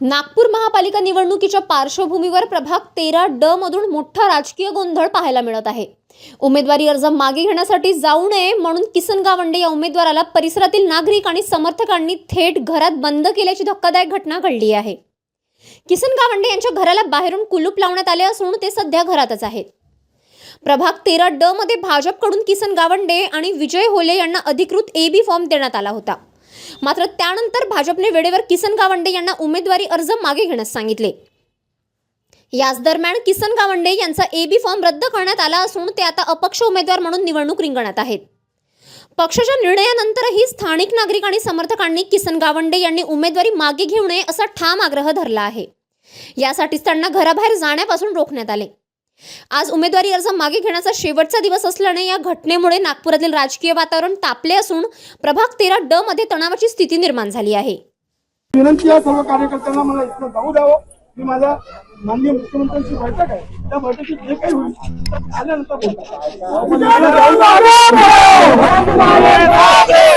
नागपूर महापालिका निवडणुकीच्या पार्श्वभूमीवर प्रभाग तेरा ड मधून मोठा राजकीय गोंधळ पाहायला मिळत आहे. उमेदवारी अर्ज मागे घेण्यासाठी जाऊ नये म्हणून किसन गावंडे या उमेदवाराला परिसरातील नागरिक आणि समर्थकांनी थेट घरात बंद केल्याची धक्कादायक घटना घडली आहे. किसन गावंडे यांच्या घराला बाहेरून कुलूप लावण्यात आले असून ते सध्या घरातच आहेत. प्रभाग तेरा ड मध्ये भाजपकडून किसन गावंडे आणि विजय होले यांना अधिकृत ए बी फॉर्म देण्यात आला होता. मात्र त्यानंतर भाजपने वेळेवर किसन गावंडे यांना उमेदवारी अर्ज मागे घेण्यास सांगितले. याच दरम्यान किसन गावंडे यांचा ए बी फॉर्म रद्द करण्यात आला असून ते आता अपक्ष उमेदवार म्हणून निवडणूक रिंगणात आहेत. पक्षाच्या निर्णयानंतरही स्थानिक नागरिक आणि समर्थकांनी किसन गावंडे यांनी उमेदवारी मागे घेऊ नये असा ठाम आग्रह धरला आहे. यासाठीच त्यांना घराबाहेर जाण्यापासून रोखण्यात आले. आज उमेदवारी अर्ज मागे घेण्याचा शेवटचा दिवस असल्याने या घटनेमुळे नागपुरातील राजकीय वातावरण तापले असून प्रभाग तेरा ड मध्ये तणावाची स्थिती निर्माण झाली आहे. विनंती आहे सर्व कार्यकर्त्यांना मला इथं जाऊ द्यावं. की माझ्या माननीय मुख्यमंत्र्यांची बैठक आहे. त्या बैठकीत जे काही होईल ते आल्यानंतर बोलतो.